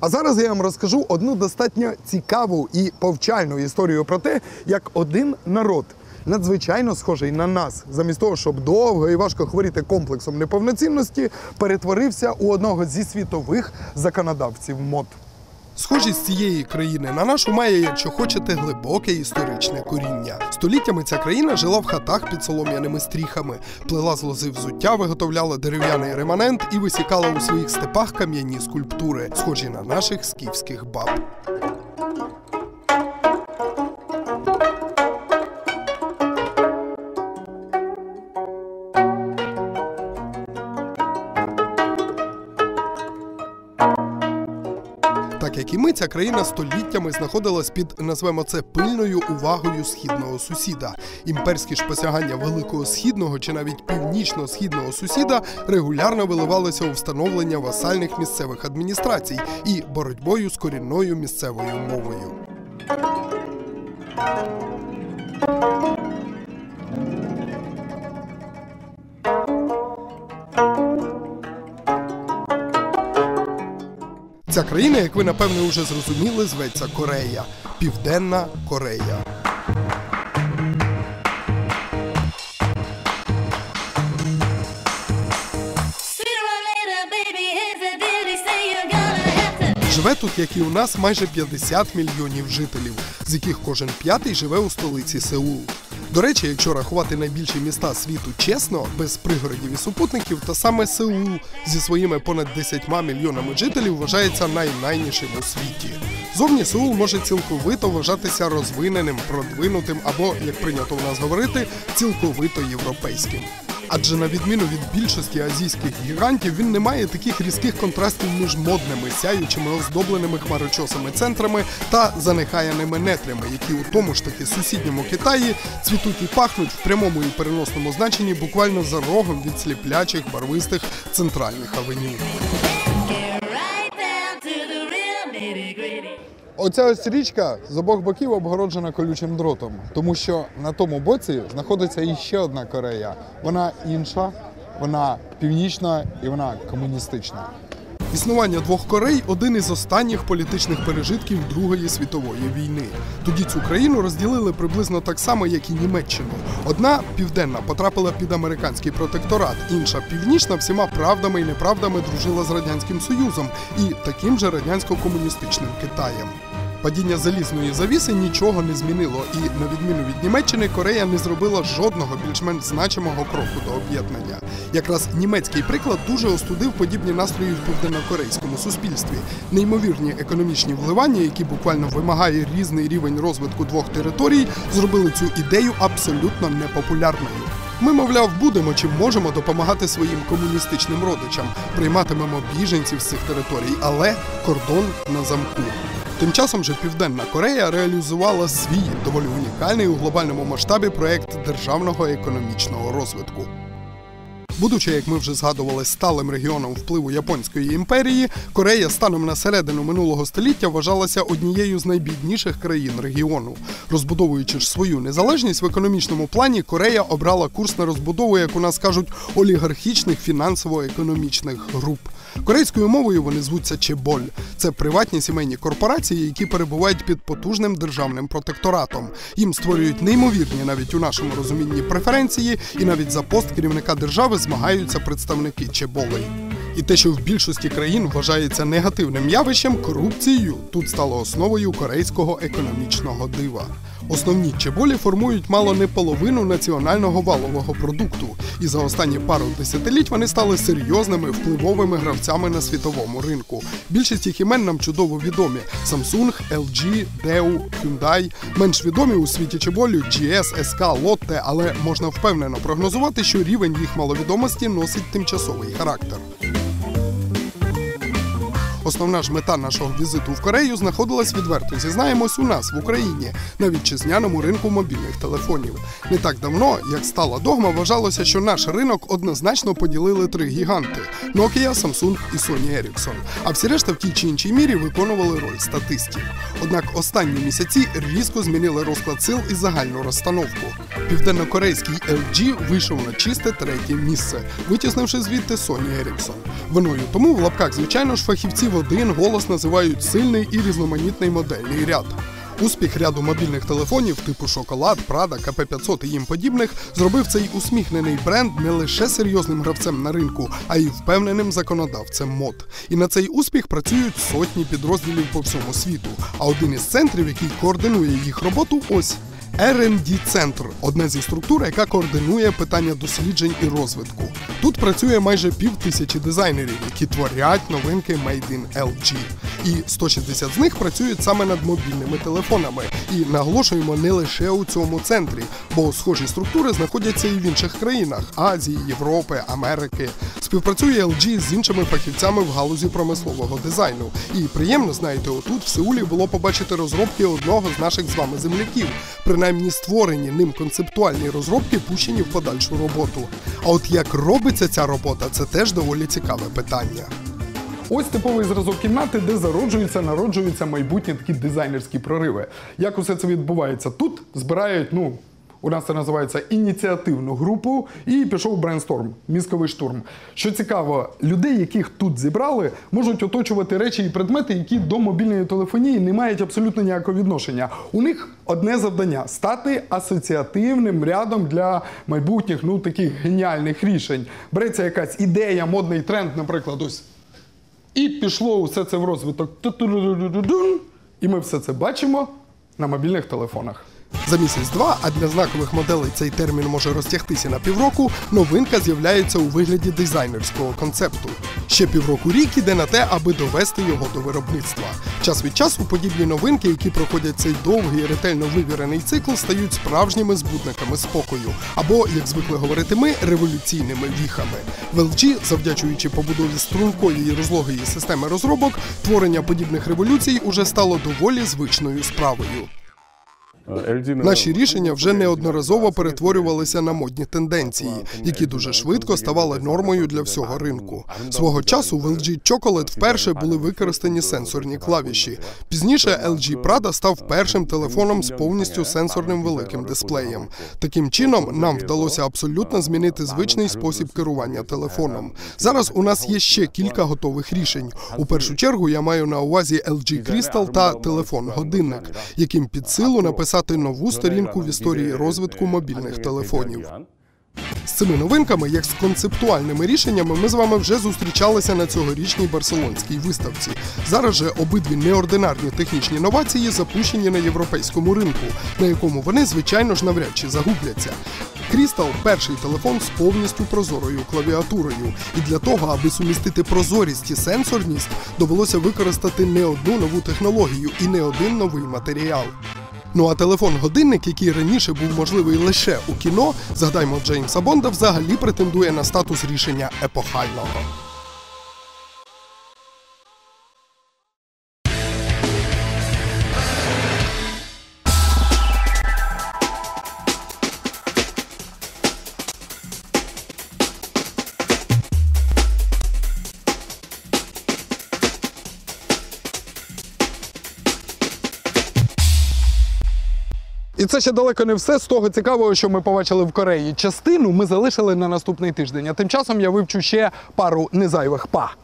А зараз я вам розкажу одну достатньо цікаву і повчальну історію про те, як один народ. Надзвичайно схожий на нас, замість того, щоб довго і важко хворіти комплексом неповноцінності, перетворився у одного зі світових законодавців мод. Схожість цієї країни на нашу має, якщо хочете, глибоке історичне коріння. Століттями ця країна жила в хатах під солом'яними стріхами, плела з лози взуття, виготовляла дерев'яний реманент і висікала у своїх степах кам'яні скульптури, схожі на наших скіфських баб. І ми, ця країна століттями знаходилась під, назвемо це, пильною увагою східного сусіда. Імперські ж посягання великого східного чи навіть північно-східного сусіда регулярно виливалися у встановлення васальних місцевих адміністрацій і боротьбою з корінною місцевою мовою. Ця країна, як ви напевне вже зрозуміли, зветься Корея. Південна Корея. Живе тут, як і у нас, майже 50 мільйонів жителів, з яких кожен п'ятий живе у столиці Сеул. До речі, якщо рахувати найбільші міста світу чесно, без пригородів і супутників, то саме Сеул зі своїми понад 10 мільйонами жителів вважається найнайнішим у світі. Зовні Сеул може цілковито вважатися розвиненим, продвинутим або, як прийнято в нас говорити, цілковито європейським. Адже на відміну від більшості азійських гігантів, він не має таких різких контрастів між модними, сяючими, оздобленими хмарочосами центрами та занехаяними нетрями, які у тому ж таки сусідньому Китаї цвітуть і пахнуть в прямому і переносному значенні буквально за рогом від сліплячих барвистих центральних авеню. Оця ось річка з обох боків обгороджена колючим дротом, тому що на тому боці знаходиться іще одна Корея. Вона інша, вона північна і вона комуністична. Існування двох Корей один із останніх політичних пережитків Другої світової війни. Тоді цю країну розділили приблизно так само, як і Німеччину. Одна південна потрапила під американський протекторат, інша північна всіма правдами і неправдами дружила з радянським союзом і таким же радянсько-комуністичним Китаєм. Падіння залізної завіси нічого не змінило, і на відміну від Німеччини, Корея не зробила жодного більш-менш значимого кроку до об'єднання. Якраз німецький приклад дуже остудив подібні настрої в південнокорейському суспільстві. Неймовірні економічні вливання, які буквально вимагає різний рівень розвитку двох територій, зробили цю ідею абсолютно непопулярною. Ми, мовляв, будемо чи можемо допомагати своїм комуністичним родичам, прийматимемо біженців з цих територій, але кордон на замку. Тим часом же Південна Корея реалізувала свій доволі унікальний у глобальному масштабі проект державного економічного розвитку. Будучи, як ми вже згадували, сталим регіоном впливу Японської імперії, Корея станом на середину минулого століття вважалася однією з найбідніших країн регіону. Розбудовуючи ж свою незалежність в економічному плані, Корея обрала курс на розбудову, як у нас кажуть, олігархічних фінансово-економічних груп. Корейською мовою вони звуться чеболь. Це приватні сімейні корпорації, які перебувають під потужним державним протекторатом. Їм створюють неймовірні навіть у нашому розумінні преференції, і навіть за пост керівника держави змагаються представники чеболей. І те, що в більшості країн вважається негативним явищем, корупцією тут стало основою корейського економічного дива. Основні чеболі формують мало не половину національного валового продукту, і за останні пару десятиліть вони стали серйозними впливовими гравцями на світовому ринку. Більшість їх імен нам чудово відомі: Samsung, LG, Dell, Hyundai. Менш відомі у світі чеболю GS, SK, Lotte, але можна впевнено прогнозувати, що рівень їх маловідомості носить тимчасовий характер. Основна ж мета нашого візиту в Корею знаходилась відверто зізнаємось у нас в Україні на вітчизняному ринку мобільних телефонів. Не так давно, як стала догма, вважалося, що наш ринок однозначно поділили три гіганти: Nokia, Samsung і Sony Ericsson. А всі решта в тій чи іншій мірі виконували роль статистів. Однак останні місяці різко змінили розклад сил і загальну розстановку. Південнокорейський LG вийшов на чисте третє місце, витіснивши звідти Sony Ericsson. Виною тому в лапках, звичайно ж, фахівці в один голос називають сильний і різноманітний модельний ряд. Успіх ряду мобільних телефонів типу Шоколад, Прада, КП500 і їм подібних зробив цей усміхнений бренд не лише серйозним гравцем на ринку, а й впевненим законодавцем мод. І на цей успіх працюють сотні підрозділів по всьому світу. А один із центрів, який координує їх роботу, ось. R&D центр одна зі структур, яка координує питання досліджень і розвитку. Тут працює майже пів тисячі дизайнерів, які творять новинки Made in LG. І 160 з них працюють саме над мобільними телефонами. І наголошуємо не лише у цьому центрі, бо схожі структури знаходяться і в інших країнах Азії, Європи, Америки. Співпрацює LG з іншими фахівцями в галузі промислового дизайну. І приємно, знаєте, отут в Сеулі було побачити розробки одного з наших з вами земляків. Принаймні створені ним концептуальні розробки пущені в подальшу роботу. А от як робиться ця робота, це теж доволі цікаве питання. Ось типовий зразок кімнати, де зароджуються, народжуються майбутні такі дизайнерські прориви. Як усе це відбувається? Тут збирають, ну. У нас це називається ініціативну групу, і пішов брейнсторм, мізковий штурм. Що цікаво, людей, яких тут зібрали, можуть оточувати речі і предмети, які до мобільної телефонії не мають абсолютно ніякого відношення. У них одне завдання стати асоціативним рядом для майбутніх ну таких геніальних рішень. Береться якась ідея, модний тренд, наприклад, ось і пішло усе це в розвиток. І ми все це бачимо на мобільних телефонах. За місяць-два, а для знакових моделей цей термін може розтягтися на півроку, новинка з'являється у вигляді дизайнерського концепту. Ще півроку рік іде на те, аби довести його до виробництва. Час від часу подібні новинки, які проходять цей довгий ретельно вивірений цикл, стають справжніми збутниками спокою, або, як звикли говорити ми, революційними віхами. В LG, завдячуючи побудові стрункої і розлогої системи розробок, творення подібних революцій уже стало доволі звичною справою. Наші рішення вже неодноразово перетворювалися на модні тенденції, які дуже швидко ставали нормою для всього ринку. Свого часу в LG Chocolate вперше були використані сенсорні клавіші. Пізніше LG Prada став першим телефоном з повністю сенсорним великим дисплеєм. Таким чином нам вдалося абсолютно змінити звичний спосіб керування телефоном. Зараз у нас є ще кілька готових рішень. У першу чергу я маю на увазі LG Crystal та телефон-годинник, яким під силу написати нову сторінку в історії розвитку мобільних телефонів. З цими новинками, як з концептуальними рішеннями, ми з вами вже зустрічалися на цьогорічній барселонській виставці. Зараз же обидві неординарні технічні новації запущені на європейському ринку, на якому вони, звичайно ж, навряд чи загубляться. Crystal – перший телефон з повністю прозорою клавіатурою, і для того, аби сумістити прозорість і сенсорність, довелося використати не одну нову технологію і не один новий матеріал. Ну а телефон-годинник, який раніше був можливий лише у кіно, згадаймо Джеймса Бонда, взагалі претендує на статус рішення епохального. І це ще далеко не все з того цікавого, що ми побачили в Кореї. Частину ми залишили на наступний тиждень. А тим часом я вивчу ще пару незайвих па.